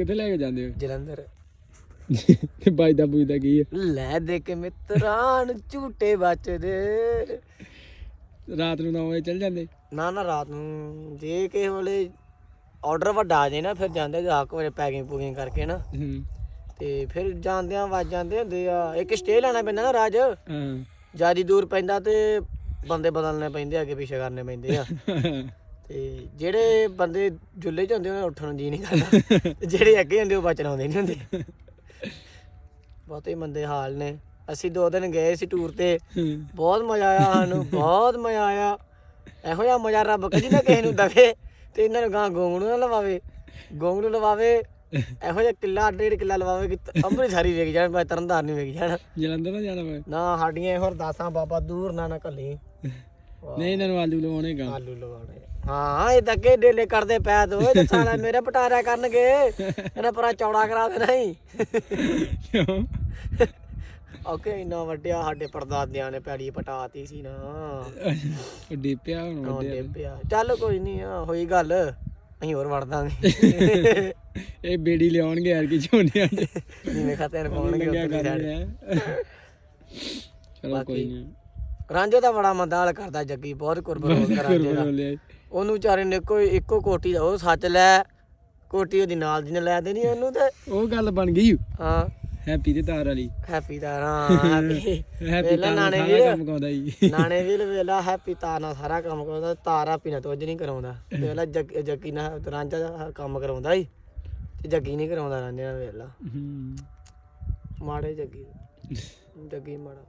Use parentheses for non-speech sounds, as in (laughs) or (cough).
ਕਿੱਥੇ ਲੈ ਕੇ ਜਾਂਦੇ ਹੋ? ਜਲੰਧਰ। ਤੇ ਬਾਜਦਾ ਬੂਜਦਾ ਕੀ ਹੈ? ਲੈ ਦੇ ਕੇ ਮਿੱਤਰਾਂ ਨੂੰ ਝੂਟੇ ਬਚਦੇ ਰਾਤ ਨੂੰ 9 ਵਜੇ ਚੱਲ ਜਾਂਦੇ? ਨਾ ਨਾ ਰਾਤ ਨੂੰ ਜੇ ਕਿਸੇ ਵੇਲੇ ਆਰਡਰ ਵੱਡਾ ਆ ਜਾਏ ਨਾ ਫਿਰ ਜਾਂਦੇ ਗਾਹਕ ਵਰੇ ਪੈਕਿੰਗ ਪੂਕਿੰਗ ਕਰਕੇ ਨਾ। ਹੂੰ। ਤੇ ਫਿਰ ਜਾਂਦਿਆਂ ਵੱਜ ਜਾਂਦੇ ਹੁੰਦੇ ਆ। ਇੱਕ ਸਟੇ ਲੈਣਾ ਪੈਂਦਾ ਨਾ ਰਾਜ। ਹਾਂ। ਜਿਆਦੀ ਦੂਰ ਪੈਂਦਾ ਤੇ ਬੰਦੇ ਬਦਲਨੇ ਪੈਂਦੇ ਅੱਗੇ ਪਿੱਛੇ ਕਰਨੇ ਪੈਂਦੇ ਆ। (laughs) ਤੇ ਜਿਹੜੇ ਬੰਦੇ ਜੁੱਲੇ ਚ ਹੁੰਦੇ ਉਹਨਾਂ ਉੱਠਣ ਨੂੰ ਜੀ ਨਹੀਂ ਕਰਦਾ। ਤੇ (laughs) ਜਿਹੜੇ ਅੱਗੇ ਹੁੰਦੇ ਉਹ ਬਚਣ ਆਉਂਦੇ ਨਹੀਂ ਹੁੰਦੇ। ਬਹੁਤੇ ਮੰਦੇ ਹਾਲ ਨੇ। ਅਸੀਂ ਦੋ ਦਿਨ ਗਏ ਸੀ ਟੂਰ ਤੇ। ਬਹੁਤ ਮਜ਼ਾ ਆਇਆ ਸਾਨੂੰ ਬਹੁਤ ਮਜ਼ਾ ਆਇਆ। ਇਹੋ ਜਿਹਾ ਮਜ਼ਾ ਰੱਬ ਕਦੀ ਨਾ ਕਿਸੇ ਨੂੰ ਦਵੇ ਤੇ ਇਹਨਾਂ ਨੂੰ ਗਾਂ ਗੋਂਗਲੂ ਨਾ ਲਵਾਵੇ। ਗੋਂਗਲੂ ਲਵਾਵੇ ਇਹੋ ਜਿਹਾ ਕਿੱਲਾ ਡੇਢ ਕਿੱਲਾ ਲਵਾਵੇ ਕਿ ਅੰਮ੍ਰਿਤਸਰੀ ਵੇਖ ਜਾਣ ਮੈਂ ਤਰਨਦਾਰ ਨਹੀਂ ਵੇਖ ਜਾਣ। ਜਲੰਧਰ ਨਾ ਜਾਣਾ ਪਏ ਨਾ ਸਾਡੀਆਂ ਇਹੋ ਅਰਦਾਸਾਂ ਬਾਬਾ ਦੂਰ ਨਾ ਨਾ ਕੱਲੀ ਨਹੀਂ ਇਹਨਾਂ ਨੂੰ ਆਲੂ ਲਵਾਉਣੇ ਗਾ। ਆਲੂ ਲਵਾਉਣੇ। ਹਾਂ ਇਹ ਤਾਂ ਅੱਗੇ ਡੇਲੇ ਕਰਦੇ ਪੈ ਦੋ ਇਹ ਤਾਂ ਸਾਲਾ ਮੇਰੇ ਪਟਾਰਿਆ ਕਰਨਗੇ। ਇਹਨਾਂ ਪਰਾ ਚੌੜਾ ਕਰਾ ਦੇਣਾ ਹੀ। ਕਿਉਂ? ਓਕੇ ਇੰਨਾ ਵੱਡਿਆ ਸਾਡੇ ਪਰਦਾਦਿਆਂ ਨੇ ਪੈੜੀ ਪਟਾਤੀ ਸੀ ਨਾ। ਉਹ ਡੀਪਿਆ ਹੁਣ ਆਉਂ ਵੱਡੇ ਦੇ ਪਿਆ? ਚੱਲ ਕੋਈ ਨਹੀਂ ਆ ਹੋਈ ਗੱਲ। ਅਸੀਂ ਹੋਰ ਵੜ ਦਾਂਗੇ। ਇਹ ਬੇੜੀ ਲਿਆਉਣਗੇ ਯਾਰ ਕੀ ਝੋਨਿਆਂ ਦੇ ਜਿਵੇਂ ਖਾਤੇ ਪਾਉਣਗੇ ਕਰ ਸਾਈਡ। ਚਲੋ ਕੋਈ ਨਹੀਂ ਰਾਂਝੇ ਦਾ ਬੜਾ ਮੰਦਾ ਹਾਲ ਕਰਦਾ ਜੱਗੀ ਬਹੁਤ ਕੁਰਬਾਨ ਕਰਾਂਗੇ ਦਾ। ਉਹਨੂੰ ਵਿਚਾਰੇ ਨੇ ਇੱਕੋ ਇੱਕੋ ਕੋਟੀ ਦਾ ਉਹ ਸੱਚ ਲੈ ਕੋਟੀ ਉਹਦੀ ਨਾਲ ਦੀ ਨੇ ਲੈ ਦੇਣੀ ਉਹਨੂੰ ਤੇ। ਉਹ ਗੱਲ ਬਣ ਗਈ ਹਾਂ। ਹੈਪੀ ਤੇ ਤਾਰ ਵਾਲੀ। ਹੈਪੀ ਦਾ ਹਾਂ (laughs) ਹੈਪੀ ਹੈਪੀ। ਵੇਲਾ ਤਾਂ ਨਾਣੇ ਵੀਰ। ਕੰਮ ਕਾਉਂਦਾ ਜੀ। ਨਾਣੇ ਵੀਰ ਵੇਲਾ ਹੈਪੀ ਤਾਰ ਨਾਲ ਸਾਰਾ ਕੰਮ ਕਰਾਉਂਦਾ ਤਾਰਾ ਪੀਣਾ ਤੋਂ ਅੱਜ ਨਹੀਂ ਕਰਾਉਂਦਾ। ਵੇਲਾ ਜੱਗ ਨਾਲ ਰਾਂਝਾ ਦਾ ਕੰਮ ਕਰਾਉਂਦਾ ਹੀ ਤੇ ਜੱਗੀ ਨਹੀਂ ਕਰਾਉਂਦਾ ਰਾਂਝੇ ਨਾਲ ਵੇਲਾ। ਮਾੜੇ ਜੱਗੀ। ਜੱਗੀ ਮਾੜਾ।